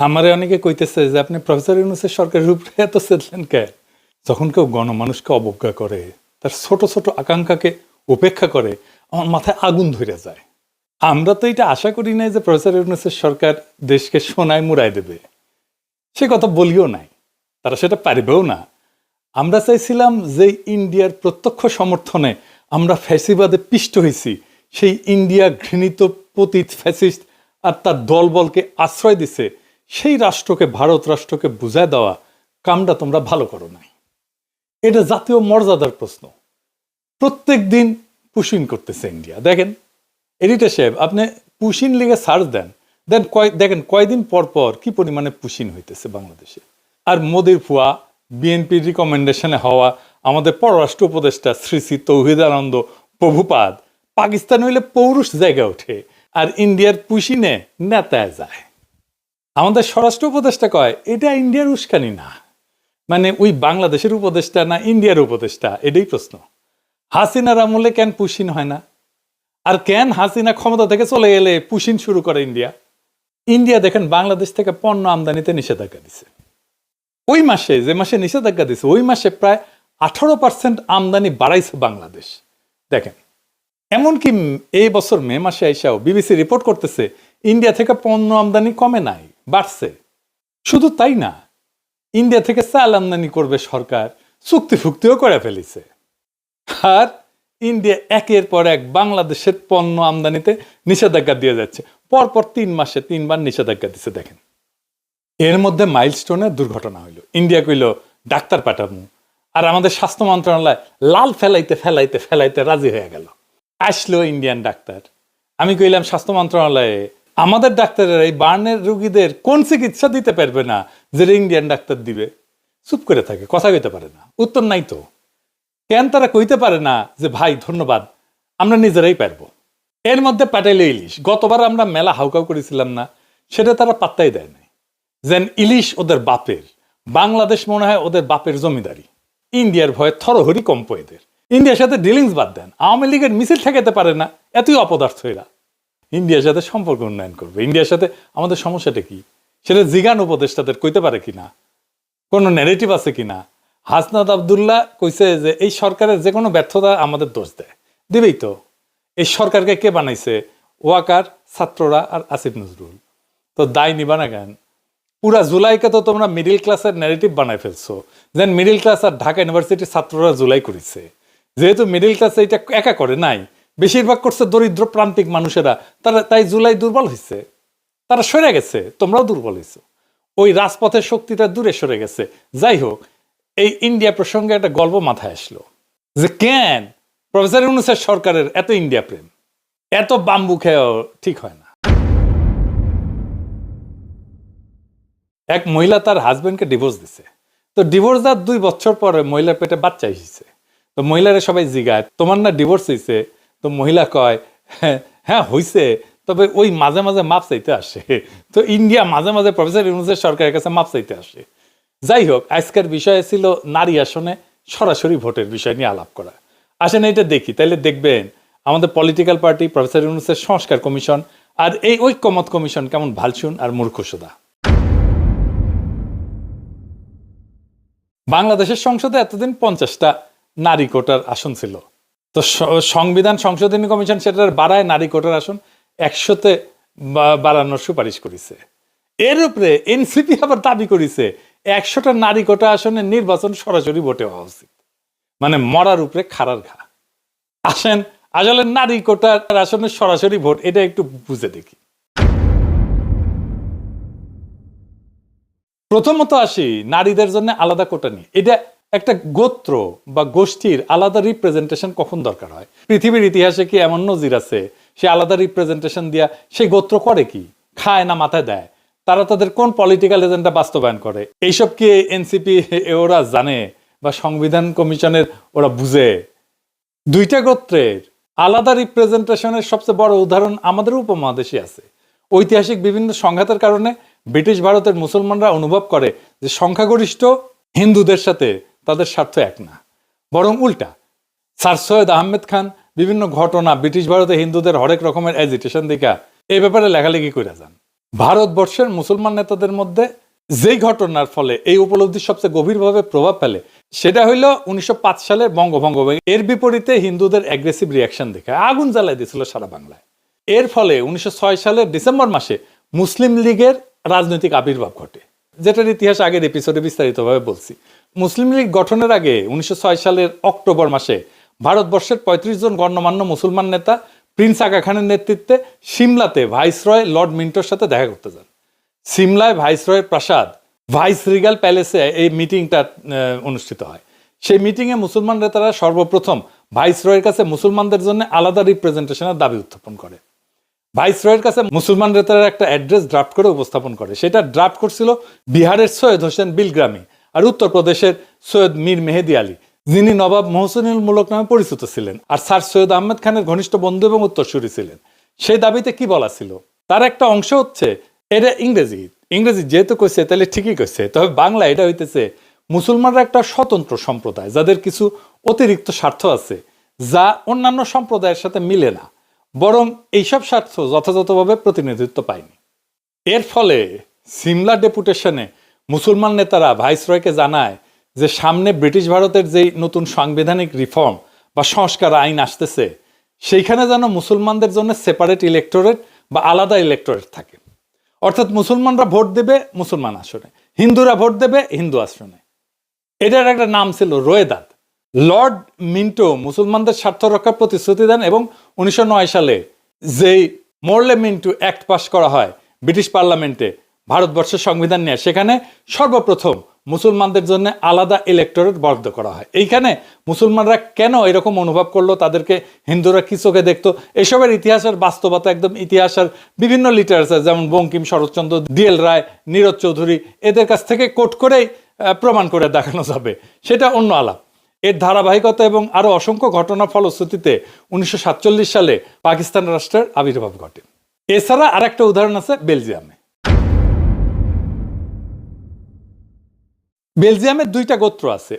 আমারে অনেকে কইতেছে যে, আপনি প্রফেসর ইউনুসের সরকারের উপরে এত চেতলেন কে? যখন কেউ গণমানুষকে অবজ্ঞা করে, তার ছোট ছোট আকাঙ্ক্ষাকে উপেক্ষা করে, আমার মাথায় আগুন ধরে যায়। আমরা তো এটা আশা করি নাই যে প্রফেসর ইউনুসের সরকার দেশকে সোনায় মুড়াই দেবে। সে কথা বলিও নাই, তারা সেটা পারবেও না। আমরা চাইছিলাম যে ইন্ডিয়ার প্রত্যক্ষ সমর্থনে আমরা ফ্যাসিবাদে পিষ্ট হয়েছি সেই ইন্ডিয়া ঘৃণিত পতিত ফ্যাসিস্ট আর তার দলবলকে আশ্রয় দিছে সেই রাষ্ট্রকে, ভারত রাষ্ট্রকে বুঝায় দেওয়া কামটা তোমরা ভালো করো নাই। এটা জাতীয় মর্যাদার প্রশ্ন। প্রত্যেক দিন পুশিন করতেছে ইন্ডিয়া। দেখেন, এডিটার সাহেব, আপনি পুশিন লিগে সার্চ দেন দেন কয় দেখেন কয়দিন পর পর কি পরিমাণে পুশিন হইতেছে বাংলাদেশে। আর মোদির ফুয়া বিএনপির রিকমেন্ডেশনে হওয়া, আমাদের পররাষ্ট্র উপদেষ্টা শ্রী শ্রী তৌহিদ আনন্দ প্রভুপাদ, পাকিস্তান হইলে পৌরুষ জায়গা ওঠে, আর ইন্ডিয়ার পুশিনে নেতায় যায়। আমাদের স্বরাষ্ট্র উপদেষ্টা কয়, এটা ইন্ডিয়ার উস্কানি না। মানে ওই বাংলাদেশের উপদেষ্টা না ইন্ডিয়ার উপদেষ্টা? এটাই প্রশ্ন। হাসিনার আমলে কেন পুশিন হয় না? আর কেন হাসিনা ক্ষমতা থেকে চলে গেলে পুশিন শুরু করে ইন্ডিয়া? ইন্ডিয়া দেখেন বাংলাদেশ থেকে পণ্য আমদানিতে নিষেধাজ্ঞা দিছে। ওই মাসে, যে মাসে নিষেধাজ্ঞা দিছে, ওই মাসে প্রায় আঠারো পার্সেন্ট আমদানি বাড়াইছে বাংলাদেশ। দেখেন, এমনকি এই বছর মে মাসে আইসাও বিবিসি রিপোর্ট করতেছে, ইন্ডিয়া থেকে পণ্য আমদানি কমে নাই। বাড়ছে। শুধু তাই না, ইন্ডিয়া থেকে চাল আমদানি করবে সরকার চুক্তি ফুক্তিও করে ফেলেছে। আর ইন্ডিয়া একের পর এক বাংলাদেশের পণ্য আমদানিতে নিষেধাজ্ঞা দিয়ে যাচ্ছে। পরপর তিন মাসে তিনবার নিষেধাজ্ঞা দিছে, দেখেন। এর মধ্যে মাইলস্টোনের দুর্ঘটনা হইল। ইন্ডিয়া কইল, ডাক্তার পাঠামু। আর আমাদের স্বাস্থ্য মন্ত্রণালয় লাল ফেলাইতে ফেলাইতে ফেলাইতে রাজি হয়ে গেল। আসলো ইন্ডিয়ান ডাক্তার। আমি কইলাম, স্বাস্থ্য মন্ত্রণালয়ে আমাদের ডাক্তারের এই বার্নের রুগীদের কোন চিকিৎসা দিতে পারবে না যেটা ইন্ডিয়ান ডাক্তার দিবে? চুপ করে থাকে, কথা কইতে পারে না। উত্তর নাই তো। কেন তারা কইতে পারে না যে, ভাই, ধন্যবাদ, আমরা নিজেরাই পারব? এর মধ্যে পাটাইলে ইলিশ। গতবার আমরা মেলা হাউকাউ করেছিলাম না, সেটা তারা পাত্তাই দেয় নাই। যেন ইলিশ ওদের বাপের, বাংলাদেশ মনে হয় ওদের বাপের জমিদারি। ইন্ডিয়ার ভয়ে থরহরি কম্প এদের। ইন্ডিয়ার সাথে ডিলিংস বাদ দেন। আওয়ামী লীগের মিছিল ঠেকাতে পারে না, এতই অপদার্থ এরা। ইন্ডিয়ার সাথে সম্পর্ক উন্নয়ন করবে। ইন্ডিয়ার সাথে আমাদের সমস্যাটা কি? সেটা জিগান উপদেষ্টাদের কইতে পারে কিনা? কোনো ন্যারেটিভ আছে কিনা? হাসনাত আবদুল্লাহ কইছে যে এই সরকারের যে কোনো ব্যর্থতা আমাদের দোষ দেয়। দিবেই তো। এই সরকারকে কে বানাইছে? ওয়াকার, ছাত্ররা আর আসিফ নজরুল। তো দায় নিবা না কেন? পুরা জুলাইকে তো তোমরা মিডিল ক্লাসের ন্যারেটিভ বানাই ফেলছো। যেন মিডিল ক্লাস আর ঢাকা ইউনিভার্সিটির ছাত্ররা জুলাই করেছে। যেহেতু মিডিল ক্লাস এটা একা করে নাই বেশিরভাগ করছে দরিদ্র প্রান্তিক মানুষেরা। তারা তাই জুলাই দুর্বল হয়েছে তারা সরে গেছে, তোমরাও দুর্বল হয়েছো ওই রাজপথের শক্তিটা দূরে সরে গেছে। যাই হোক, এই ইন্ডিয়া প্রসঙ্গে একটা গল্প মাথায় আসলো যে কেন প্রফেসর ইউনুসের সরকারের এত ইন্ডিয়া প্রেম? এত বাম্বু খেয়েও ঠিক হয় না। এক মহিলা তার হাজবেন্ডকে ডিভোর্স দিছে। তো ডিভোর্স দেওয়ার দুই বছর পরে মহিলার পেটে বাচ্চা এসেছে। তো মহিলারা সবাই জিগায়, তোমার না ডিভোর্স হয়েছে তো মহিলা কয় "হ্যাঁ, হইছে। তবে ওই মাঝে মাঝে মাপ চাইতে আসে। তো ইন্ডিয়া মাঝে মাঝে প্রফেসর ইউনুসের সরকারের কাছে মাপ চাইতে আসে। যাই হোক আজকের বিষয় ছিল নারী আসনে সরাসরি ভোটের বিষয় নিয়ে আলাপ করা। আসেন এটা দেখি তাইলে দেখবেন আমাদের পলিটিক্যাল পার্টি প্রফেসর ইউনুসের সংস্কার কমিশন আর এই ঐক্যমত কমিশন কেমন ভালসুন আর মূর্খ মূর্খসোদা। বাংলাদেশের সংসদে এতদিন পঞ্চাশটা নারী কোটার আসন ছিল। তো সংবিধান সংশোধনী কমিশন সেটার বাড়ায় নারী কোটার আসন একশোতে বাড়ানোর সুপারিশ করেছে। এর উপরে এনসিপি আবার দাবি করেছে, একশোটা নারী কোটা আসনে নির্বাচন সরাসরি ভোটে হওয়া উচিত। মানে মরার উপরে খাড়ার ঘা। আসেন, আসলে নারী কোটার আসনে সরাসরি ভোট, এটা একটু বুঝে দেখি। প্রথমত আসি, নারীদের জন্য আলাদা কোটা নিয়ে। এটা একটা গোত্র বা গোষ্ঠীর আলাদা রিপ্রেজেন্টেশন কখন দরকার হয়? পৃথিবীর ইতিহাসে কি এমন নজির আছে? সে আলাদা রিপ্রেজেন্টেশন দিয়া সেই গোত্র করে কি? খায় না মাথায় দেয়? তারা তাদের কোন পলিটিক্যাল এজেন্ডা বাস্তবায়ন করে? এইসব কি এনসিপি ওরা জানে বা সংবিধান কমিশনের ওরা বুঝে? দুইটা গোত্রের আলাদা রিপ্রেজেন্টেশনের সবচেয়ে বড় উদাহরণ আমাদের উপমহাদেশে আছে। ঐতিহাসিক বিভিন্ন সংঘাতের কারণে ব্রিটিশ ভারতের মুসলমানরা অনুভব করে যে সংখ্যাগরিষ্ঠ হিন্দুদের সাথে তাদের স্বার্থ এক না, বরং উল্টা। স্যার সৈয়দ আহমেদ খান বিভিন্ন ঘটনা ব্রিটিশ ভারতে হিন্দুদের হরেক রকমের এজিটেশন দেখা এই ব্যাপারে লেখালেখি করে যান। ভারতবর্ষের মুসলমান নেতাদের মধ্যে যেই ঘটনার ফলে এই উপলব্ধি সবচেয়ে গভীরভাবে প্রভাব ফেলে, সেটা হইল উনিশশো সালের বঙ্গভঙ্গ। এর বিপরীতে হিন্দুদের অ্যাগ্রেসিভ রিয়াকশন দেখে আগুন জ্বালাই দিয়েছিল সারা বাংলায়। এর ফলে উনিশশো ছয় সালের ডিসেম্বর মাসে মুসলিম লীগের রাজনৈতিক আবির্ভাব ঘটে। যেটার ইতিহাস আগের এপিসোডে বিস্তারিতভাবে বলছি। মুসলিম লীগ গঠনের আগে উনিশশো ছয় সালের অক্টোবর মাসে ভারতবর্ষের পঁয়ত্রিশ জন গণ্যমান্য মুসলমান নেতা প্রিন্স আগা খানের নেতৃত্বে সিমলাতে ভাইসরয় লর্ড মিন্টোর সাথে দেখা করতে যান। সিমলায় ভাইসরয়ের প্রাসাদ ভাইস রিগাল প্যালেসে এই মিটিংটা অনুষ্ঠিত হয়। সেই মিটিংয়ে মুসলমান নেতারা সর্বপ্রথম ভাইসরয়ের কাছে মুসলমানদের জন্য আলাদা রিপ্রেজেন্টেশনের দাবি উত্থাপন করে। ভাইসরয়ের কাছে মুসলমান নেতারা একটা অ্যাড্রেস ড্রাফট করে উপস্থাপন করে। সেটা ড্রাফট করছিল বিহারের সৈয়দ হোসেন বিলগ্রামী আর উত্তরপ্রদেশের সৈয়দ মীর মেহেদি আলী, যিনি নবাব মোহসিনুল মুলক নামে পরিচিত ছিলেন আর স্যার সৈয়দ আহমেদ খানের ঘনিষ্ঠ বন্ধু এবং উত্তরসূরি ছিলেন। সেই দাবিতে কি বলা ছিল? তার একটা অংশ হচ্ছে, এটা ইংরেজি। ইংরেজি যেহেতু কইছে, তাহলে ঠিকই কইছে। তবে বাংলা এটা হইতেছে, মুসলমানরা একটা স্বতন্ত্র সম্প্রদায়, যাদের কিছু অতিরিক্ত স্বার্থ আছে, যা অন্যান্য সম্প্রদায়ের সাথে মিলে না। বরং এইসব স্বার্থ যথাযথভাবে প্রতিনিধিত্ব পায়নি। এর ফলে সিমলা ডেপুটেশনে মুসলমান নেতারা ভাইসরয়কে জানায় যে সামনে ব্রিটিশ ভারতের যেই নতুন সাংবিধানিক রিফর্ম বা সংস্কার আইন আসতেছে, সেইখানে যেন মুসলমানদের জন্য সেপারেট ইলেকটোরেট বা আলাদা ইলেকটোরেট থাকে। অর্থাৎ মুসলমানরা ভোট দেবে মুসলমান আসনে, হিন্দুরা ভোট দেবে হিন্দু আসনে। এটার একটা নাম ছিল রোয়েদাত লর্ড মিন্টো মুসলমানদের স্বার্থ রক্ষার প্রতিশ্রুতি দেন এবং উনিশশো নয় সালে যেই মোরলে মিন্টু অ্যাক্ট পাস করা হয় ব্রিটিশ পার্লামেন্টে ভারতবর্ষের সংবিধান নিয়ে, সেখানে সর্বপ্রথম মুসলমানদের জন্য আলাদা ইলেকটোরেট বরাদ্দ করা হয়। এইখানে মুসলমানরা কেন এরকম অনুভব করল? তাদেরকে হিন্দুরা কি চোখে দেখতো? এসবের ইতিহাসের বাস্তবতা একদম ইতিহাসের বিভিন্ন লিটারেচার যেমন বঙ্কিম শরৎচন্দ্র ডিএল রায়, নীরজ চৌধুরী, এদের কাছ থেকে কোট করেই প্রমাণ করে দেখানো যাবে। সেটা অন্য আলাপ। এর ধারাবাহিকতা এবং আরও অসংখ্য ঘটনা ফলশ্রুতিতে উনিশশো সাতচল্লিশ সালে পাকিস্তান রাষ্ট্রের আবির্ভাব ঘটে। এছাড়া আর একটা উদাহরণ আছে বেলজিয়ামে। বেলজিয়ামের দুইটা গোত্র আছে।